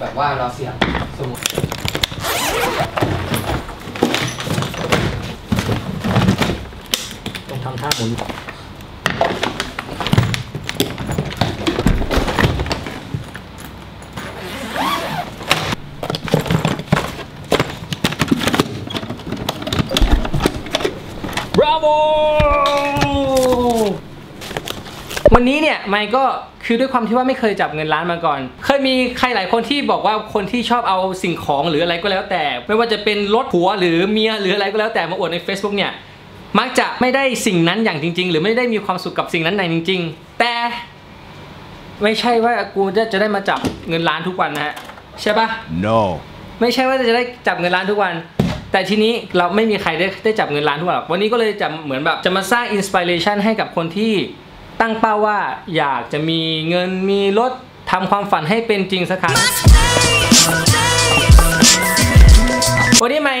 แบบว่าเราเสียบสมมติต้องทำท่าหมุน บราโววันนี้เนี่ยไมค์ก็คือด้วยความที่ว่าไม่เคยจับเงินล้านมาก่อน เคยมีใครหลายคนที่บอกว่าคนที่ชอบเอาสิ่งของหรืออะไรก็แล้วแต่ ไม่ว่าจะเป็นรถผัวหรือเมียหรืออะไรก็แล้วแต่มาอวดใน Facebook เนี่ยมักจะไม่ได้สิ่งนั้นอย่างจริง ๆ หรือไม่ได้มีความสุขกับสิ่งนั้นในจริง ๆ แต่ ไม่ใช่ว่ากูจะจะได้มาจับเงินล้านทุกวันนะฮะใช่ปะ No. ไม่ใช่ว่าจะได้จับเงินล้านทุกวัน แต่ทีนี้เราไม่มีใครได้ได้จับเงินล้านทุกวันหรอกวันนี้ก็เลยจะเหมือนแบบจะมาสร้างอินสปิเรชันให้กับคนที่ตั้งเป้าว่าอยากจะมีเงินมีรถทำความฝันให้เป็นจริงสักครั้งวันนี้ไม่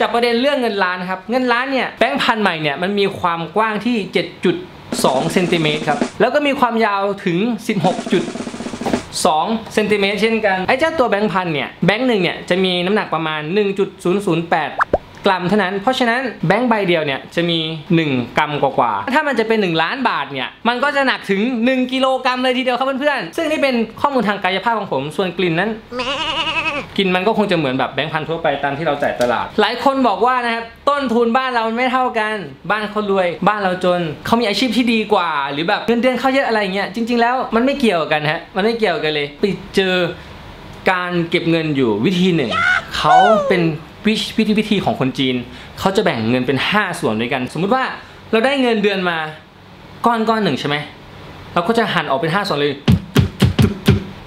จับประเด็นเรื่องเงินล้านครับ เงินล้านเนี่ยแบงค์พันใหม่เนี่ยมันมีความกว้างที่ 7.2เซนติเมตรครับ แล้วก็มีความยาวถึง 2เซนติเมตรเช่นกัน ไอ้เจ้าตัวแบงค์พันเนี่ย แบงค์หนึ่งเนี่ยจะมีน้ำหนักประมาณ 1.008กรัมเท่านั้น เพราะฉะนั้นแบงค์ใบเดียวเนี่ยจะมี 1 กรัมกว่าๆ ถ้ามันจะเป็น 1 ล้านบาทเนี่ย มันก็จะหนักถึง 1 กิโลกรัมเลยทีเดียวครับเพื่อนๆ ซึ่งนี่เป็นข้อมูลทางกายภาพของผม ส่วนกลิ่นนั้น กินมันก็คงจะเหมือนแบบแบงค์พันทั่วไปตามที่เราจ่ายตลาด หลายคนบอกว่านะครับต้นทุนบ้านเราไม่เท่ากัน บ้านเขารวย บ้านเราจนเขามีอาชีพที่ดีกว่า หรือแบบเงินเดือนเขาเยอะอะไรเงี้ยจริง ๆ แล้วมันไม่เกี่ยวกันฮะมันไม่เกี่ยวกันเลยไปเจอการเก็บเงินอยู่วิธีหนึ่งเขาเป็นวิธีวิธีของคนจีนเขาจะแบ่งเงินเป็น 5 ส่วนด้วยกัน สมมุติว่าเราได้เงินเดือนมาก้อนก้อนหนึ่งใช่ไหมเราก็จะหั่นออกเป็น 5 ส่วนเลย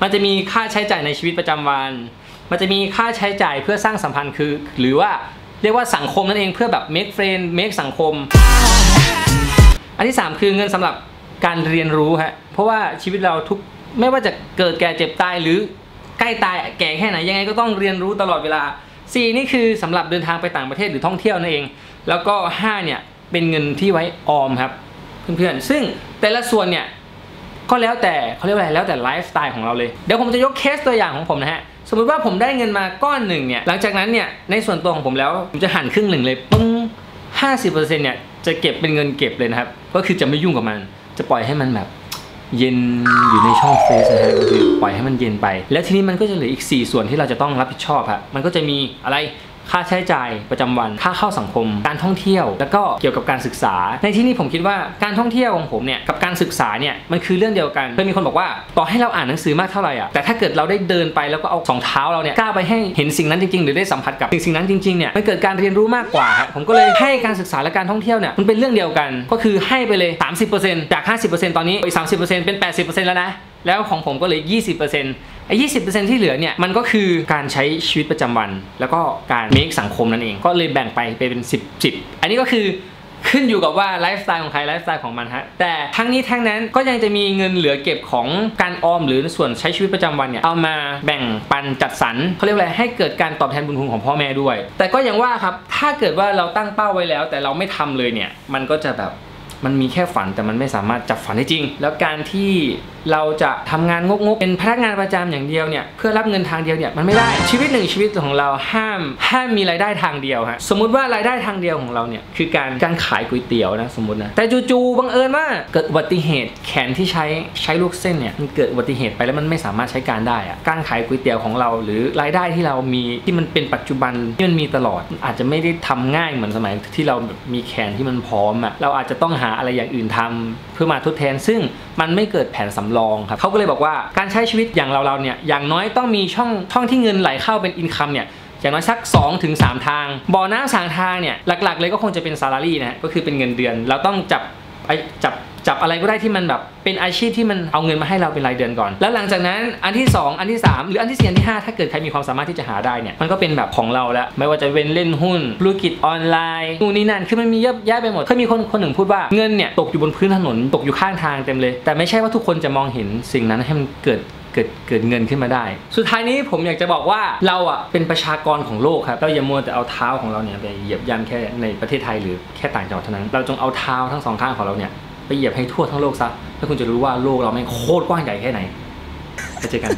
มันจะมีค่าใช้จ่ายในชีวิตประจำวัน มันจะมีค่าใช้จ่ายเพื่อสร้างสัมพันธ์คือ หรือว่าเรียกว่าสังคมนั่นเองเพื่อแบบ make friend make สังคม อันที่ 3 คือเงินสำหรับการเรียนรู้ฮะเพราะว่าชีวิตเราทุกไม่ว่าจะเกิดแก่เจ็บตายหรือใกล้ตายแก่แค่ไหนยังไงก็ต้องเรียนรู้ตลอดเวลา 4 นี่คือสำหรับเดินทางไปต่างประเทศหรือท่องเที่ยวนั่นเอง แล้วก็ 5 เนี่ยเป็นเงินที่ไว้ออมครับเพื่อนๆซึ่งแต่ละส่วนเนี่ยก็แล้วแต่เขาเรียกว่าอะไรแล้วแต่ไลฟ์สไตล์ของเราเลย เดี๋ยวผมจะยกเคสตัวอย่างของผมนะฮะ สมมติว่าผมได้เงินมาก้อนหนึ่งเนี่ยหลังจากนั้นเนี่ยในส่วนตัวของผมแล้วผมจะหั่นครึ่งหนึ่งเลยปึ้งห้าสิบเปอร์เซ็นต์เนี่ยจะเก็บเป็นเงินเก็บเลยนะครับ ก็คือจะไม่ยุ่งกับมัน จะปล่อยให้มันแบบเย็นอยู่ในช่องเฟซนะฮะก็คือปล่อยให้มันเย็นไป แล้วทีนี้มันก็จะเหลืออีก 4 ส่วนที่เราจะต้องรับผิดชอบฮะมันก็จะมีอะไร ค่าใช้จ่ายประจำวัน ค่าเข้าสังคม การท่องเที่ยว แล้วก็เกี่ยวกับการศึกษา ในที่นี้ผมคิดว่าการท่องเที่ยวของผมเนี่ยกับการศึกษาเนี่ยมันคือเรื่องเดียวกันเคยมีคนบอกว่าต่อให้เราอ่านหนังสือมากเท่าไหร่อะแต่ถ้าเกิดเราได้เดินไปแล้วก็เอาสองเท้าเราเนี่ยก้าวไปให้เห็นสิ่งนั้นจริงๆ หรือได้สัมผัสกับสิ่งสิ่งนั้นจริงๆเนี่ยมันเกิดการเรียนรู้มากกว่าผมก็เลยให้การศึกษาและการท่องเที่ยวเนี่ยมันเป็นเรื่องเดียวกัน ก็คือให้ไปเลย 30%จาก 50%ตอนนี้อีก30%เป็น 80%แล้วนะแล้วของผมก็เลย 20% ไอ้20%ที่เหลือเนี่ยมันก็คือการใช้ชีวิตประจำวัน แล้วก็การเมคสังคมนั่นเองก็เลยแบ่งไปเป็น 10 10 อันนี้ก็คือขึ้นอยู่กับว่าไลฟ์สไตล์ของใครไลฟ์สไตล์ของมันฮะแต่ทั้งนี้ทั้งนั้นก็ยังจะมีเงินเหลือเก็บของการออมหรือส่วนใช้ชีวิตประจำวันเนี่ยเอามาแบ่งปันจัดสรรเขาเรียกอะไรให้เกิดการตอบแทนบุญคุณของพ่อแม่ด้วย แต่ก็ยังว่าครับถ้าเกิดว่าเราตั้งเป้าไว้แล้ว แต่เราไม่ทำเลยเนี่ยมันก็จะแบบ มันมีแค่ฝันแต่มันไม่สามารถจับฝันได้จริง แล้วการที่เราจะทำงานงกๆเป็นพนักงานประจำอย่างเดียวเนี่ยเพื่อรับเงินทางเดียวเนี่ยมันไม่ได้ชีวิตหนึ่งชีวิตของเราห้ามห้ามมีรายได้ทางเดียวฮะสมมุติว่ารายได้ทางเดียวของเราเนี่ยคือการการขายก๋วยเตี๋ยวนะสมมตินะแต่จู่ๆบังเอิญว่าเกิดอุบัติเหตุแขนที่ใช้ใช้ลูกเส้นเนี่ยมันเกิดอุบัติเหตุไปแล้วมันไม่สามารถใช้การได้อะการขายก๋วยเตี๋ยวของเรา หรือรายได้ที่เรามีที่มันเป็นปัจจุบันที่มันมีตลอดอาจจะไม่ได้ทำง่ายเหมือนสมัยที่เรามีแขนที่มันพร้อมอะเราอาจจะต้องหาอะไรอย่างอื่นทำเพื่อมาทดแทน ซึ่งมันไม่เกิดแผนสำรองครับเขาก็เลยบอกว่าการใช้ชีวิตอย่างเราเราๆเนี่ยอย่างน้อยต้องมีช่องช่องที่เงินไหลเข้าเป็นอินคัมเนี่ยอย่างน้อยสัก2ถึง3ทาง บ่อน้ำสางทางเนี่ยหลักๆ เลยก็คงจะเป็นซาลารีนะฮะก็คือเป็นเงินเดือน เราต้องจับไอ้จับ จับอะไรก็ได้ที่มันแบบเป็นอาชีพที่มันเอาเงินมาให้เราเป็นรายเดือนก่อน แล้วหลังจากนั้นอันที่ 2 อันที่ 3 หรืออันที่4อันที่ 5 ถ้าเกิดใครมีความสามารถที่จะหาได้เนี่ยมันก็เป็นแบบของเราแล้วไม่ว่าจะเป็นเล่นหุ้นธุรกิจออนไลน์นู่นนี่นั่นคือมันมีเยอะแยะไปหมดเคยมีคนคนหนึ่งพูดว่าเงินเนี่ยตกอยู่บนพื้นถนนตกอยู่ข้างทางเต็มเลย แต่ไม่ใช่ว่าทุกคนจะมองเห็นสิ่งนั้นให้มันเกิดเกิดเกิดเงินขึ้นมาได้ สุดท้ายนี้ผมอยากจะบอกว่าเราอะเป็นประชากรของโลกครับ เราอย่ามัวแต่เอาเท้าของเราเนี่ยไปเหยียบย่ำแค่ในประเทศไทยหรือแค่ต่างจังหวัดเท่านั้น เราจงเอาเท้าทั้งสองข้างของเราเนี่ย ไปเหยียบให้ทั่วทั้งโลกซะแล้วคุณจะรู้ว่าโลกเราแม่งโคตรกว้างใหญ่แค่ไหนไปเจอกัน